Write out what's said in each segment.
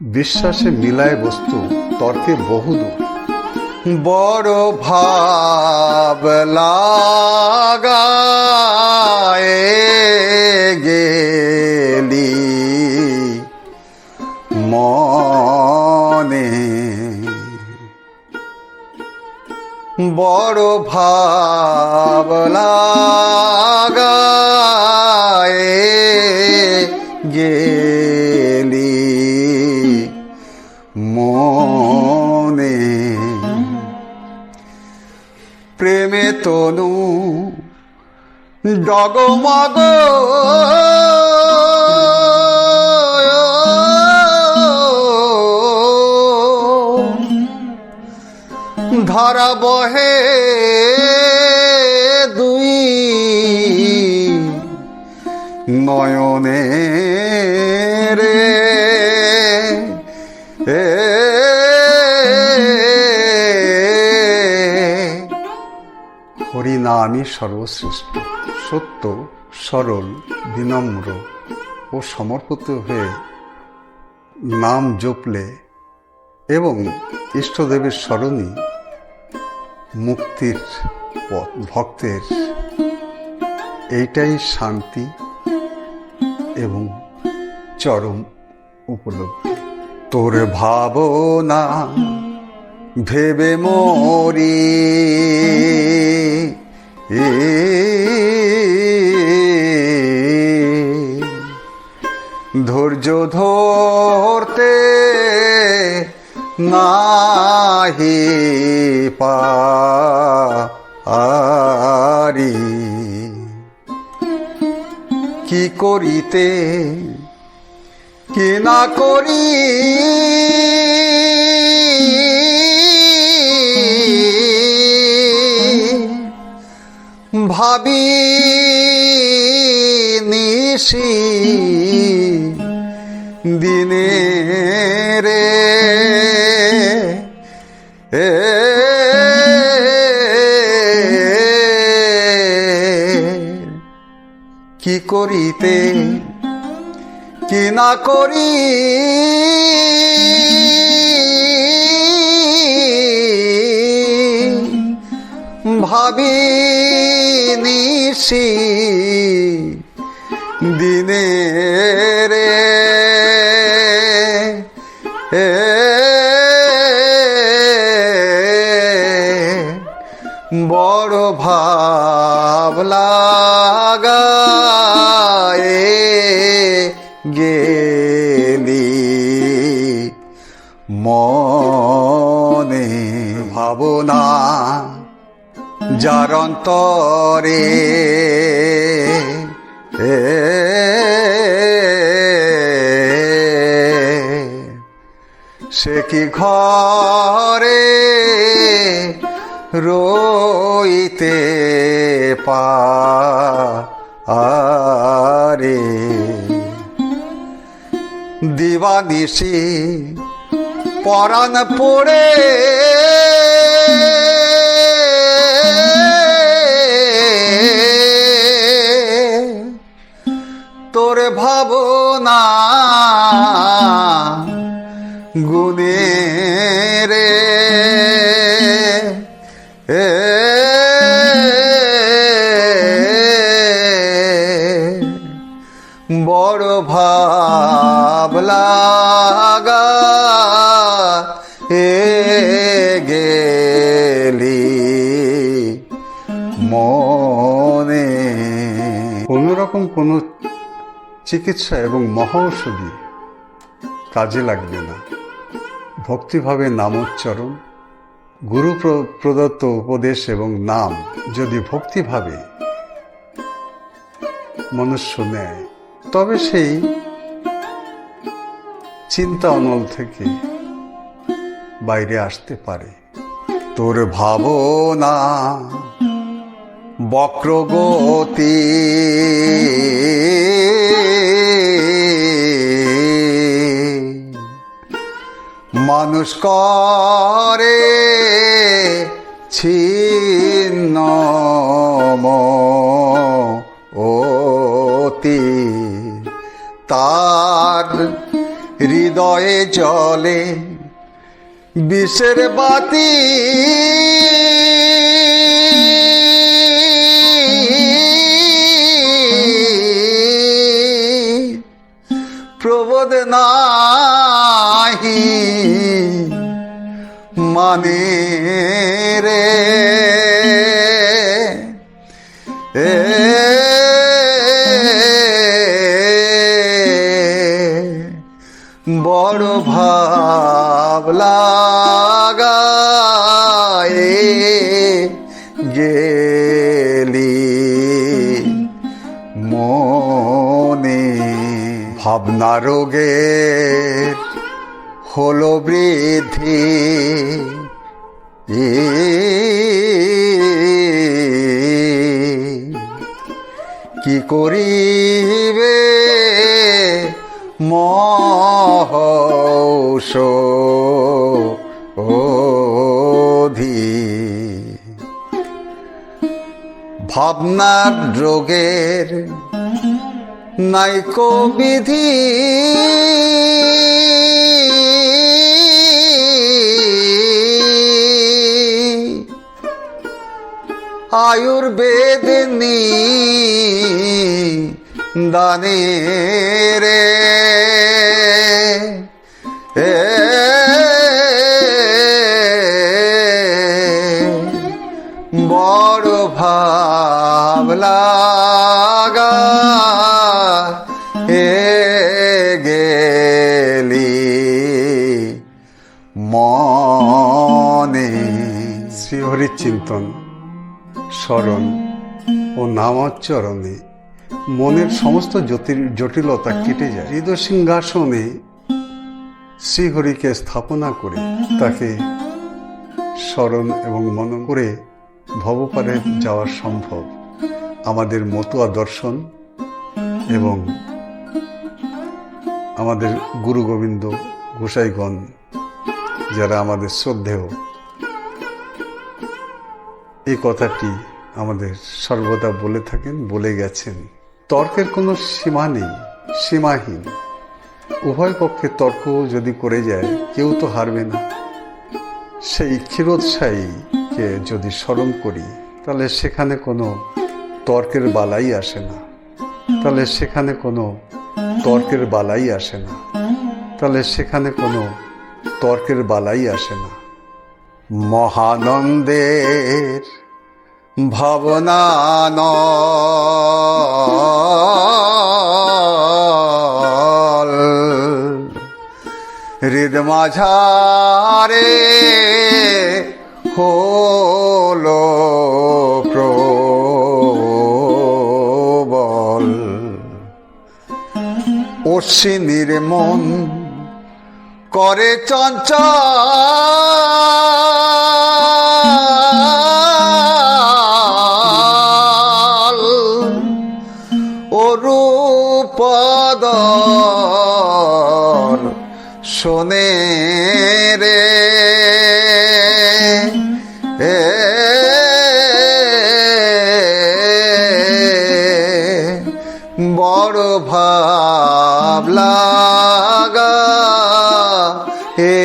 বিশ্বাসে মিলায় বস্তু তর্কে বহুদূর বড় ভাব গেলি। মনে বড় ভাব লাগায় গেলি। তনু ডগমগ ধারা বহে দুই নয়নে হরিনামই সর্বশ্রেষ্ঠ, সত্য, সরল, বিনম্র ও সমর্পিত হয়ে নাম জপলে এবং ইষ্টদেবের স্মরণই মুক্তির পথ, ভক্তের। এইটাই শান্তি এবং চরম উপলব্ধি। তোর ভাবনা ভেবে মরি। ধৈর্য ধরতে নাহি পারি। কি করিতে কি না করি? ভাবি নিশি দিনে রে। কি করিতে কি না করি? ভাবি নিশি দিনে যার অন্তরে সে কি ঘরে রইতে পারে? দিবানিশি পরাণ পড়ে বড় ভাব লাগা এ গেলি মনে। কোনোরকম কোনো চিকিৎসা এবং মহৌষধি কাজে লাগবে না। ভক্তিভাবে নামোচ্চারণ, গুরু প্রদত্ত উপদেশ এবং নাম যদি ভক্তিভাবে মনুষ্য নেয় তবে সেই চিন্তা অনল থেকে বাইরে আসতে পারে। তোর ভাবনা বক্রগতি মানুষ করে ছিন্ন হৃদয়ে জলে বিষের বাতি। প্রবোধ নাহি মানে রে। বড় ভাব লাগায় গেলি মনে। ভাবনা রোগের হলো বৃদ্ধি। কি করিবে? ভাবনার রোগের নাইকো বিধি। আয়ুর্বেদ নি দানে রে। শ্রীহরির চিন্তন স্মরণ ও নামাচরণে মনের সমস্ত জটিল, জটিলতা কেটে যায়। হৃদয় সিংহাসনে শ্রীহরিকে স্থাপনা করে তাকে স্মরণ এবং মন করে ভবপারে যাওয়া সম্ভব। আমাদের মতুয়া দর্শন এবং আমাদের গুরু গোবিন্দ গোসাইগণ, যারা আমাদের শ্রদ্ধেয় এই কথাটি আমাদের সর্বদা বলে থাকেন, বলে গেছেন। তর্কের কোনো সীমা নেই, সীমাহীন। উভয় পক্ষে তর্ক যদি করে যায়, কেউ তো হারবে না। সেই ক্ষীরোৎসাহীকে যদি স্মরণ করি, তাহলে সেখানে কোনো তর্কের বালাই আসে না। তাহলে সেখানে কোনো তর্কের বালাই আসে না। তাহলে সেখানে কোনো তর্কের বালাই আসে না। মহানন্দের ভাবনান হৃদ মাঝারে হলো প্রবল। অশ্বিনীর মন করে চঞ্চল অরূপদর শোনে রে। এ বড় ভাব লাগা হে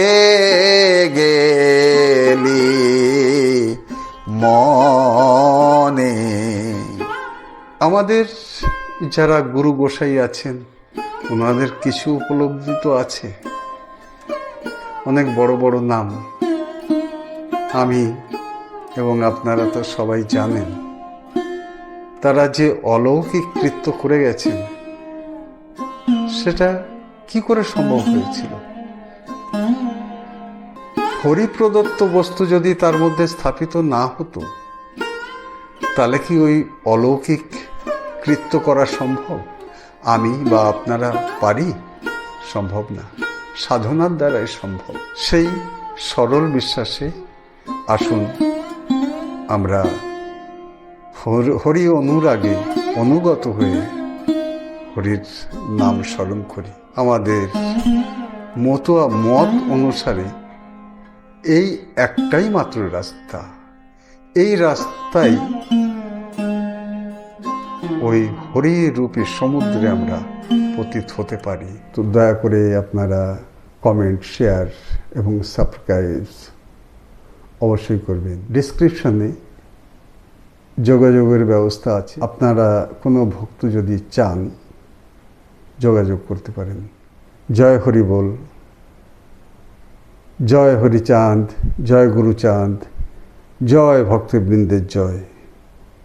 গেলি মনে। আমাদের যারা গুরু গোসাই আছেন, ওনাদের কিছু উপলব্ধি তো আছে। অনেক বড় বড় নাম। আমি এবং আপনারা তো সবাই জানেন। তারা যে অলৌকিক কৃত্য করে গেছেন, সেটা কি করে সম্ভব হয়েছিল? হরিপ্রদত্ত বস্তু যদি তার মধ্যে স্থাপিত না হতো, তাহলে কি ওই অলৌকিক কৃত্য করা সম্ভব? আমি বা আপনারা পারি? সম্ভব না। সাধনার দ্বারাই সম্ভব। সেই সরল বিশ্বাসে আসুন আমরা হর- অনুরাগে অনুগত হয়ে হরির নাম স্মরণ করি। আমাদের মতোয়া মত অনুসারে এই একটাই মাত্র রাস্তা। এই রাস্তায় ওই হরি রূপী সমুদ্রে আমরা পতিত হতে পারি। তো দয়া করে আপনারা কমেন্ট শেয়ার এবং সাবস্ক্রাইব অবশ্যই করবেন। ডিসক্রিপশনে যোগাযোগের ব্যবস্থা আছে। আপনারা কোনো ভক্ত যদি চান, যোগাযোগ করতে পারেন। জয় হরি বল। জয় হরিচাঁদ। জয় গুরুচাঁদ। জয় ভক্তবৃন্দের জয়।